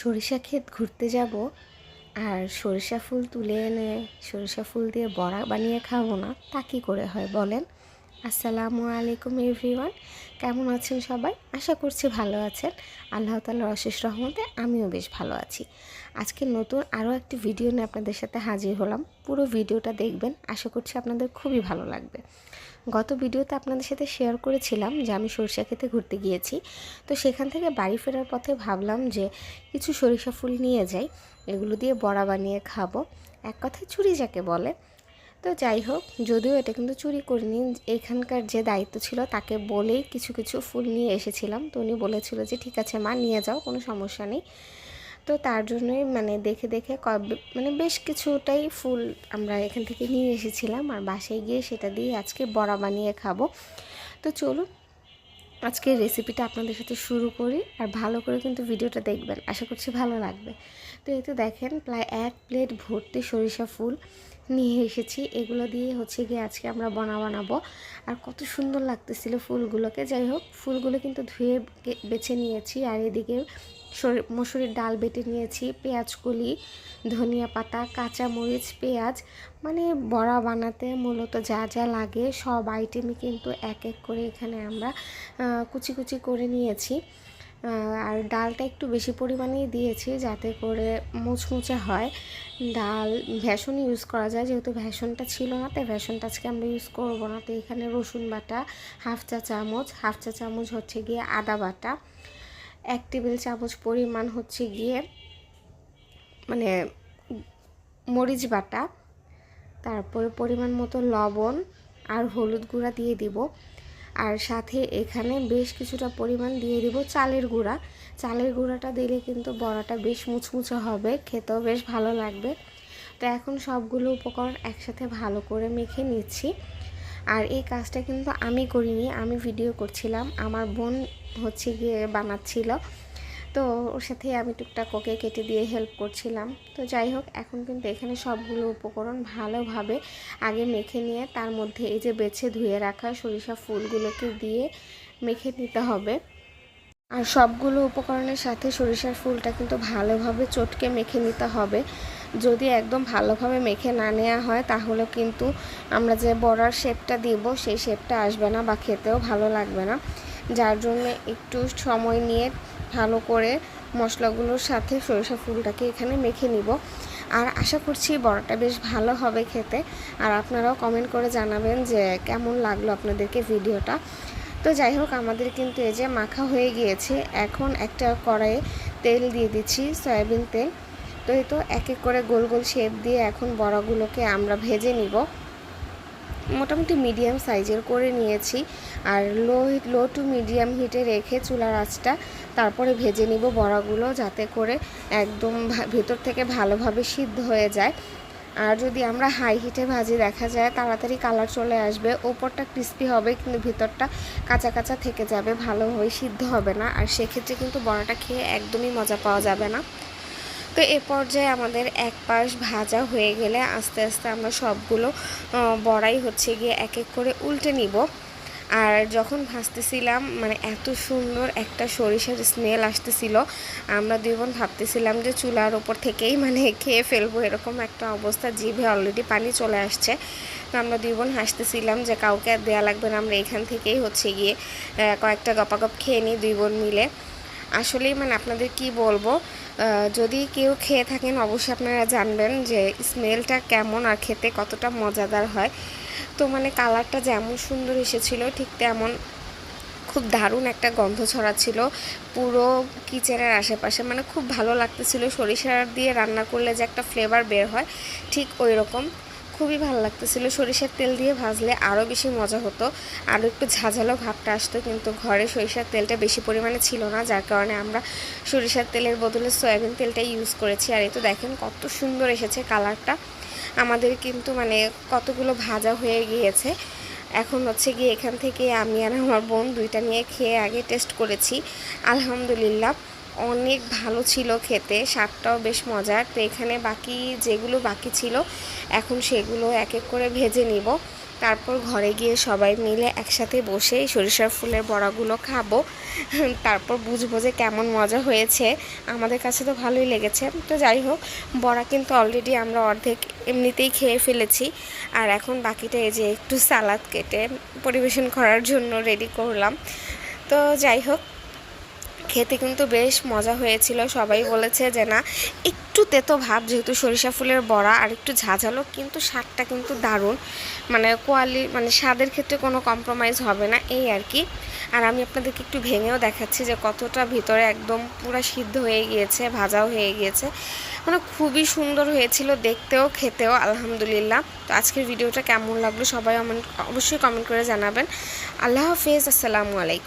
সরিষা ক্ষেত ঘুরতে যাব আর সরিষা ফুল তুলে এনে সরিষা ফুল দিয়ে বড়া বানিয়ে খাব না। তা কী করে হয় বলেন? আসসালামু আলাইকুম এভরিওয়ান, কেমন আছেন সবাই? আশা করছি ভালো আছেন। আল্লাহ তালার অশেষ রহমতে আমিও বেশ ভালো আছি। আজকে নতুন আরও একটি ভিডিও নিয়ে আপনাদের সাথে হাজির হলাম। পুরো ভিডিওটা দেখবেন, আশা করছি আপনাদের খুবই ভালো লাগবে। গত ভিডিওতে আপনাদের সাথে শেয়ার করেছিলাম যে আমি সরিষা খেতে ঘুরতে গিয়েছি। তো সেখান থেকে বাড়ি ফেরার পথে ভাবলাম যে কিছু সরিষা ফুল নিয়ে যাই, এগুলো দিয়ে বড়া বানিয়ে খাব। এক কথায় চুরি যাকে বলে। তো যাই হোক, যদিও এটা কিন্তু চুরি করিনি, এখানকার যে দায়িত্ব ছিল তাকে বলেই কিছু কিছু ফুল নিয়ে এসেছিলাম। তো উনি বলেছিল যে, ঠিক আছে মা, নিয়ে যাও, কোনো সমস্যা নেই। তো তার জন্যই মানে দেখে দেখে মানে বেশ কিছুটাই ফুল আমরা এখান থেকে নিয়ে এসেছিলাম। আর বাসায় গিয়ে সেটা দিয়ে আজকে বড়া বানিয়ে খাব। তো চলুন, আজকের রেসিপিটা আপনাদের সাথে শুরু করি। আর ভালো করে কিন্তু ভিডিওটা দেখবেন। আশা করছি ভালো লাগবে। তো এই তো দেখেন, প্রায় এক প্লেট ভর্তি সরিষা ফুল নিয়ে এসেছি। এগুলো দিয়ে হচ্ছে গিয়ে আজকে আমরা বনা বানাবো। আর কত সুন্দর লাগতেছিল ফুলগুলোকে। যাই হোক, ফুলগুলো কিন্তু ধুয়ে বেছে নিয়েছি। আর এদিকে মসুরির ডাল বেটে নিয়েছি, পেঁয়াজ কলি, ধনিয়া পাতা কাঁচা মরিচ পেঁয়াজ মানে বড়া বানাতে মূলত যা যা লাগে সব আইটেমই কিন্তু এক এক করে এখানে আমরা কুচি কুচি করে নিয়েছি। আর ডালটা একটু বেশি পরিমাণেই দিয়েছি যাতে করে মুচমুচে হয়। ডাল ভ্যাসন ইউজ করা যায়, যেহেতু ভ্যাসনটা ছিল না, তাই ভ্যাসনটা আজকে আমরা ইউজ করব না। তো এখানে রসুন বাটা, হাফ চা চামচ, হাফ চা চামচ হচ্ছে গিয়ে আদা বাটা। এক টেবিল চামচ পরিমাণ হচ্ছে গিয়ে মানে মরিচ বাটা, তারপরে পরিমাণ মতো লবণ আর হলুদ গুঁড়া দিয়ে দিব। আর সাথে এখানে বেশ কিছুটা পরিমাণ দিয়ে দিব চালের গুঁড়া। চালের গুঁড়াটা দিলে কিন্তু বড়াটা বেশ মুচমুচে হবে, খেতেও বেশ ভালো লাগবে। তো এখন সবগুলো উপকরণ একসাথে ভালো করে মেখে নিচ্ছি। আর এই কাজটা কিন্তু আমি করিনি, আমি ভিডিও করছিলাম, আমার বোন হচ্ছে গিয়ে বানাচ্ছিল। তো ওর সাথে আমি টুকটাক ওকে কেটে দিয়ে হেল্প করছিলাম। তো যাই হোক, এখন কিন্তু এখানে সবগুলো উপকরণ ভালোভাবে আগে মেখে নিয়ে তার মধ্যে এই যে বেছে ধুয়ে রাখা সরিষা ফুলগুলোকে দিয়ে মেখে নিতে হবে। আর সবগুলো উপকরণের সাথে সরিষার ফুলটা কিন্তু ভালোভাবে চটকে মেখে নিতে হবে। যদি একদম ভালোভাবে মেখে না নেওয়া হয়, তাহলে কিন্তু আমরা যে বড়ার শেপটা দিব, সেই শেপটা আসবে না বা খেতেও ভালো লাগবে না। যার জন্য একটু সময় নিয়ে ভালো করে মশলাগুলোর সাথে সরিষা ফুলটাকে এখানে মেখে নিব। আর আশা করছি বড়াটা বেশ ভালো হবে খেতে। আর আপনারাও কমেন্ট করে জানাবেন যে কেমন লাগল আপনাদেরকে ভিডিওটা। তো যাই হোক, আমাদের কিন্তু এই যে মাখা হয়ে গিয়েছে। এখন একটা কড়াইয়ে তেল দিয়ে দিচ্ছি সয়াবিন তেল। তো এই তো এক এক করে গোল গোল শেপ দিয়ে এখন বড়াগুলোকে আমরা ভেজে নিব। মোটামুটি মিডিয়াম সাইজের করে নিয়েছি। আর লো লো টু মিডিয়াম হিটে রেখে চুলার আঁচটা তারপরে ভেজে নিব বড়াগুলো যাতে করে একদম ভেতর থেকে ভালোভাবে সিদ্ধ হয়ে যায়। আর যদি আমরা হাই হিটে ভাজি, দেখা যায় তাড়াতাড়ি কালার চলে আসবে, ওপরটা ক্রিস্পি হবে কিন্তু ভিতরটা কাঁচা কাঁচা থেকে যাবে, ভালোভাবে সিদ্ধ হবে না। আর সেক্ষেত্রে কিন্তু বড়াটা খেয়ে একদমই মজা পাওয়া যাবে না। তো এ পর্যায়ে আমাদের এক পাশ ভাজা হয়ে গেলে আস্তে আস্তে আমরা সবগুলো বড়াই হচ্ছে গিয়ে এক এক করে উল্টে নিব। আর যখন ভাসতেছিলাম মানে এত সুন্দর একটা সরিষার স্মেল আসতেছিল, আমরা দুই বোন ভাবতেছিলাম যে চুলার ওপর থেকেই মানে খেয়ে ফেলব, এরকম একটা অবস্থা, জিভে অলরেডি পানি চলে আসছে। তো আমরা দুই বোন হাসতেছিলাম যে কাউকে আর দেওয়া লাগবে না, আমরা এখান থেকেই হচ্ছে গিয়ে কয়েকটা গপাগপ খেয়ে নিই দুই বোন মিলে। আসলেই মানে আপনাদের কি বলব যদি কেউ খেয়ে থাকেন, অবশ্যই আপনারা জানবেন যে স্মেলটা কেমন আর খেতে কতটা মজাদার হয়। তো মানে কালারটা যেমন সুন্দর এসেছিল, ঠিক তেমন খুব দারুণ একটা গন্ধ ছড়াচ্ছিল। পুরো কিচেনের আশেপাশে মানে খুব ভালো লাগতেছিল। সরিষার দিয়ে রান্না করলে যে একটা ফ্লেভার বের হয়, ঠিক ওই রকম খুবই ভালো লাগতেছিল। সরিষার তেল দিয়ে ভাজলে আরও বেশি মজা হতো। আরও একটু ঝাঁঝালো ভাবটা আসতো, কিন্তু ঘরে সরিষার তেলটা বেশি পরিমাণে ছিল না, যার কারণে আমরা সরিষার তেলের বদলে সয়াবিন তেলটাই ইউজ করেছি। আর এই তো দেখেন কত সুন্দর এসেছে কালারটা। আমাদের কিন্তু মানে কতগুলো ভাজা হয়ে গিয়েছে। এখন হচ্ছে গিয়ে এখান থেকে আমি আর আমার বোন দুইটা নিয়ে খেয়ে আগে টেস্ট করেছি। আলহামদুলিল্লাহ। অনেক ভালো ছিল খেতে স্বাদটাও বেশ মজার। তো এখানে বাকি যেগুলো বাকি ছিল, এখন সেগুলো এক এক করে ভেজে নিব। তারপর ঘরে গিয়ে সবাই মিলে একসাথে বসে সরিষার ফুলের বড়াগুলো খাব। তারপর বুঝব যে কেমন মজা হয়েছে। আমাদের কাছে তো ভালোই লেগেছে। তো যাই হোক, বড়া কিন্তু অলরেডি আমরা অর্ধেক এমনিতেই খেয়ে ফেলেছি। আর এখন বাকিটা এই যে একটু সালাদ কেটে পরিবেশন করার জন্য রেডি করলাম। তো যাই হোক খেতে কিন্তু বেশ মজা হয়েছিল। সবাই বলেছে যে, না, একটু তেতো ভাব, যেহেতু সরিষা ফুলের বড়া আর একটু ঝাঁঝালো, কিন্তু স্বাদটা কিন্তু দারুণ। মানে কোয়ালি মানে স্বাদের ক্ষেত্রে কোনো কম্প্রোমাইজ হবে না। এই আর কি। আর আমি আপনাদেরকে একটু ভেঙেও দেখাচ্ছি যে, কতটা ভিতরে একদম পুরো সিদ্ধ হয়ে গিয়েছে, ভাজাও হয়ে গিয়েছে। মানে খুবই সুন্দর হয়েছিল দেখতেও, খেতেও, আলহামদুলিল্লাহ। তো আজকের ভিডিওটা কেমন লাগল সবাই অবশ্যই কমেন্ট করে জানাবেন। আল্লাহ হাফেজ, আসসালামু আলাইকুম।